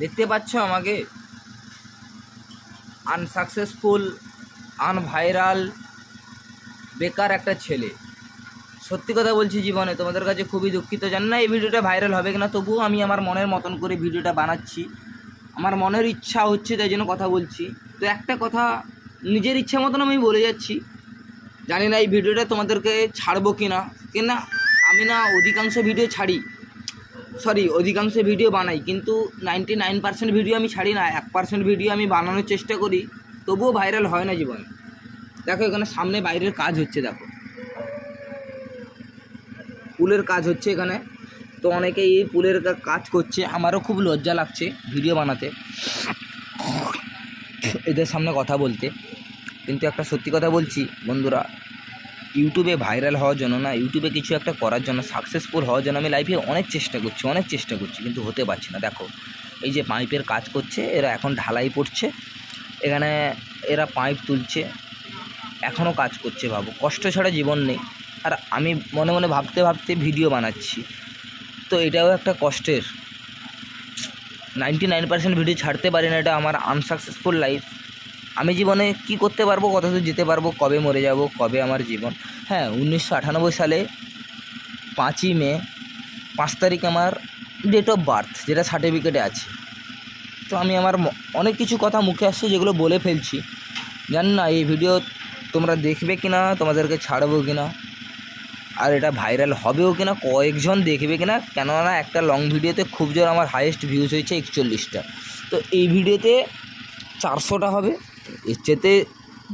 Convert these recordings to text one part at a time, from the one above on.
দেখতে পাচ্ছ আমাকে? আনসাকসেসফুল আনভাইরাল বেকার একটা ছেলে। সত্যি কথা বলছি জীবনে, তোমাদের কাছে খুবই দুঃখিত। জানি না এই ভিডিওটা ভাইরাল হবে কিনা, তবুও আমি আমার মনের মতন করে ভিডিওটা বানাচ্ছি। আমার মনের ইচ্ছা হচ্ছে তাই জন্য কথা বলছি। তো একটা কথা নিজের ইচ্ছা মতন আমি বলে যাচ্ছি। জানি না এই ভিডিওটা তোমাদেরকে ছাড়বো কি না কিনা আমি না অধিকাংশ ভিডিও ছাড়ি। সরি, অধিকাংশ ভিডিও বানাই, কিন্তু নাইনটি নাইন পার্সেন্ট ভিডিও আমি ছাড়ি না, এক পার্সেন্ট ভিডিও আমি বানানোর চেষ্টা করি, তবুও ভাইরাল হয় না জীবনে। দেখো, এখানে সামনে বাইরের কাজ হচ্ছে, দেখো। পুলের কাজ হচ্ছে এখানে। তো অনেকে এই পুলের কাজ করছে, আমারও খুব লজ্জা লাগছে ভিডিও বানাতে। এদের সামনে কথা বলতে। কিন্তু একটা সত্যি কথা বলছি, বন্ধুরা ইউটিউবে ভাইরাল হওয়ার জন্য না ইউটিউবে কিছু একটা করার জন্য সাকসেসফুল হওয়ার জন্য আমি লাইফে অনেক চেষ্টা করছি, অনেক চেষ্টা করছি, কিন্তু হতে পারছি না। দেখো, এই যে পাইপের কাজ করছে, এরা এখন ঢালাই পড়ছে, এখানে এরা পাইপ তুলছে এখনও কাজ করছে ভাবো কষ্ট ছাড়া জীবন নেই। আর আমি মনে মনে ভাবতে ভাবতে ভিডিও বানাচ্ছি, তো এটাও একটা কষ্টের। নাইনটি নাইন পার্সেন্ট ভিডিও ছাড়তে পারি না, এটা আমার আনসাকসেসফুল লাইফ আমি জীবনে কি করতে পারব কত দূর যেতে পারব, কবে মরে যাব, কবে আমার জীবন। হ্যাঁ উনিশশো আটানব্বই সালে পাঁচই মে, পাঁচ তারিখ আমার ডেট অফ বার্থ যেটা সার্টিফিকেটে আছে। তো আমি আমার অনেক কিছু কথা মুখে আসছে যেগুলো বলে ফেলছি। জানি না, এই ভিডিও তোমরা দেখবে কি না তোমাদেরকে ছাড়বো কি না আর এটা ভাইরাল হবেও কি না কয়েকজন দেখবে কি না কেননা একটা লং ভিডিওতে খুব জোর আমার হাইয়েস্ট ভিউজ হয়েছে একচল্লিশটা। তো এই ভিডিওতে চারশোটা হবে। এর চেতে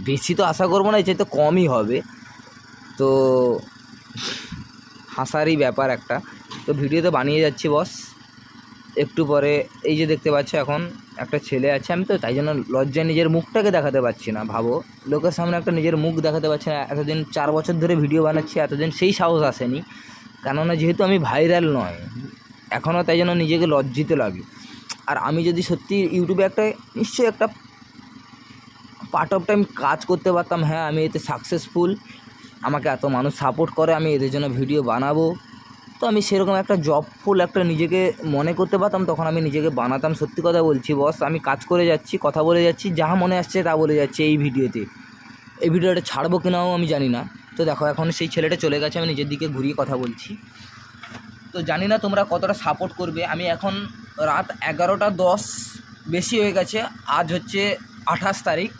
বেশি তো আশা করব না, এর চেতে কমই হবে। তো হাসারই ব্যাপার একটা। তো ভিডিওতে বানিয়ে যাচ্ছি বস একটু পরে এই যে দেখতে পাচ্ছ এখন একটা ছেলে আছে, আমি তো তাই জন্য লজ্জায় নিজের মুখটাকে দেখাতে পারছি না, ভাবো। লোকের সামনে একটা নিজের মুখ দেখাতে পারছি না, এতদিন চার বছর ধরে ভিডিও বানাচ্ছি, এতদিন সেই সাহস আসেনি। কেননা যেহেতু আমি ভাইরাল নয় এখনও তাই জন্য নিজেকে লজ্জিত লাগে। আর আমি যদি সত্যি ইউটিউবে একটা, নিশ্চয়ই একটা পার্ট অফ টাইম কাজ করতে পারতাম। হ্যাঁ আমি এতে সাকসেসফুল আমাকে এত মানুষ সাপোর্ট করে, আমি এদের জন্য ভিডিও বানাবো। তো আমি সেরকম একটা জবফুল একটা নিজেকে মনে করতে পারতাম, তখন আমি নিজেকে বানাতাম। সত্যি কথা বলছি বস আমি কাজ করে যাচ্ছি, কথা বলে যাচ্ছি, যা মনে আসছে তা বলে যাচ্ছি এই ভিডিওতে এই ভিডিওটা ছাড়বো কিনাও আমি জানি না। তো দেখো, এখন সেই ছেলেটা চলে গেছে, আমি নিজের দিকে ঘুরিয়ে কথা বলছি। তো জানি না তোমরা কতটা সাপোর্ট করবে। আমি এখন রাত এগারোটা দশ বেশি হয়ে গেছে, আজ হচ্ছে আঠাশ তারিখ।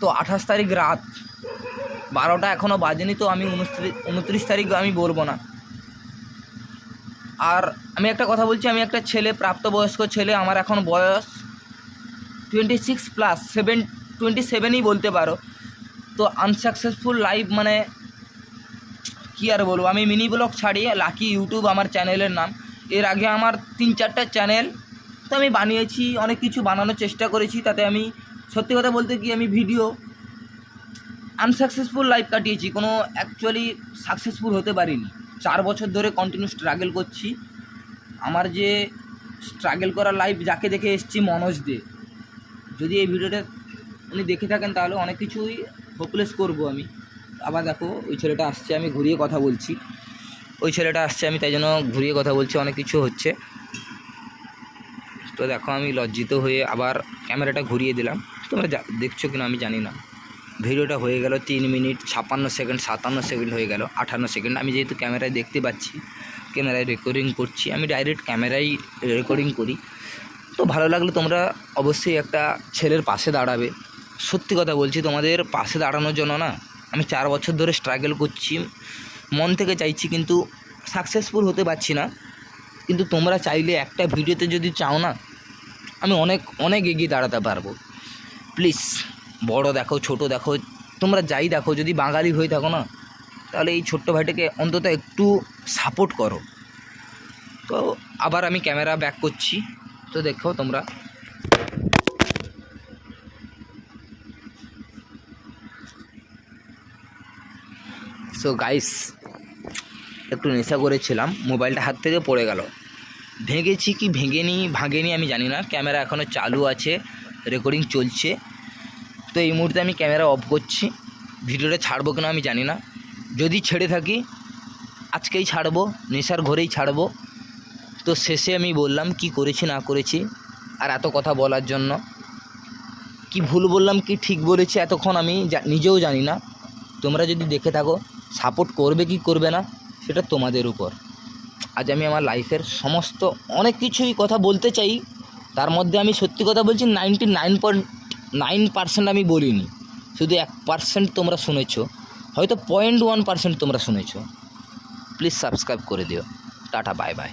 তো আঠাশ তারিখ রাত। বারোটা এখনও বাজেনি তো আমি উনত্রিশ তারিখ আমি বলব না। আর আমি একটা কথা বলছি, আমি একটা ছেলে, প্রাপ্তবয়স্ক ছেলে, আমার এখন বয়স twenty six plus seven twenty seven i বলতে পারো। তো আনসাকসেসফুল লাইফ মানে কী আর বলব, আমি মিনি ব্লগ ছাড়ি লাকি ইউটিউব আমার চ্যানেলের নাম। এর আগে আমার তিন চারটা চ্যানেল তো আমি বানিয়েছি, অনেক কিছু বানানোর চেষ্টা করেছি, তাতে আমি সত্যি কথা বলতে কি, আমি ভিডিও আনসাকসেসফুল লাইফ কাটিয়েছি। কোনো অ্যাকচুয়ালি সাকসেসফুল হতে পারিনি। চার বছর ধরে কন্টিনিউ স্ট্রাগল করছি। আমার যে স্ট্রাগল করা লাইফ যাকে দেখে এসছি মনোজ দে। যদি এই ভিডিওটা উনি দেখে থাকেন, তাহলে অনেক কিছুই হোপলেস করব আমি। আবার দেখো, ওই ছেলেটা আসছে, আমি ঘুরিয়ে কথা বলছি। ওই ছেলেটা আসছে, আমি তাই জন্য ঘুরিয়ে কথা বলছি, অনেক কিছু হচ্ছে। তো দেখো, আমি লজ্জিত হয়ে আবার ক্যামেরাটা ঘুরিয়ে দিলাম। তোমরা দেখছ কিনা আমি জানি না। ভিডিওটা হয়ে গেল তিন মিনিট, ছাপ্পান্ন সেকেন্ড, সাতান্ন সেকেন্ড হয়ে গেল আটান্ন সেকেন্ড। আমি যেহেতু ক্যামেরায় দেখতে পাচ্ছি, ক্যামেরায় রেকর্ডিং করছি, আমি ডাইরেক্ট ক্যামেরায় রেকর্ডিং করি। তো ভালো লাগলে তোমরা অবশ্যই একটা ছেলের পাশে দাঁড়াবে। সত্যি কথা বলছি, তোমাদের পাশে দাঁড়ানোর জন্য না, আমি চার বছর ধরে স্ট্রাগল করছি। মন থেকে চাইছি কিন্তু সাকসেসফুল হতে পারছি না। কিন্তু তোমরা চাইলে একটা ভিডিওতে যদি চাও না, আমি অনেক অনেক এগিয়ে দাঁড়াতে পারব। প্লিজ, বড় দেখো, ছোট দেখো, তোমরা যাই দেখো, যদি বাঙালি হয়ে থাকো না, তাহলে এই ছোট্ট ভাইটাকে অন্তত একটু সাপোর্ট করো। তো আবার আমি ক্যামেরা ব্যাক করছি, তো দেখো তোমরা। সো গাইস একটু নেশা করেছিলাম, মোবাইলটা হাত থেকে পড়ে গেল। ভেঙেছি কি ভেঙেনি, ভাঙেনি আমি জানি না ক্যামেরা এখনও চালু আছে। রেকর্ডিং চলছে। তো এই মুহূর্তে আমি ক্যামেরা অফ করছি। ভিডিওটা ছাড়বো কিনা আমি জানি না। যদি ছেড়ে থাকি, আজকেই ছাড়বো, নেশার ঘরেই ছাড়বো। তো শেষে আমি বললাম, কি করেছি, না করেছি, আর এত কথা বলার জন্য। কি ভুল বললাম, কি ঠিক বলেছি, এতক্ষণ আমি নিজেও জানি না। তোমরা যদি দেখে থাকো সাপোর্ট করবে কি করবে না, সেটা তোমাদের উপর। আজ আমি আমার লাইফের সমস্ত অনেক কিছুই কথা বলতে চাই। তার মধ্যে আমি সত্যি কথা বলছি ninety nine point nine percent আমি বলিনি। শুধু এক পার্সেন্ট তোমরা শুনেছ। হয়তো পয়েন্ট ওয়ান পার্সেন্ট তোমরা শুনেছ। প্লিজ সাবস্ক্রাইব করে দিও। Tata bye bye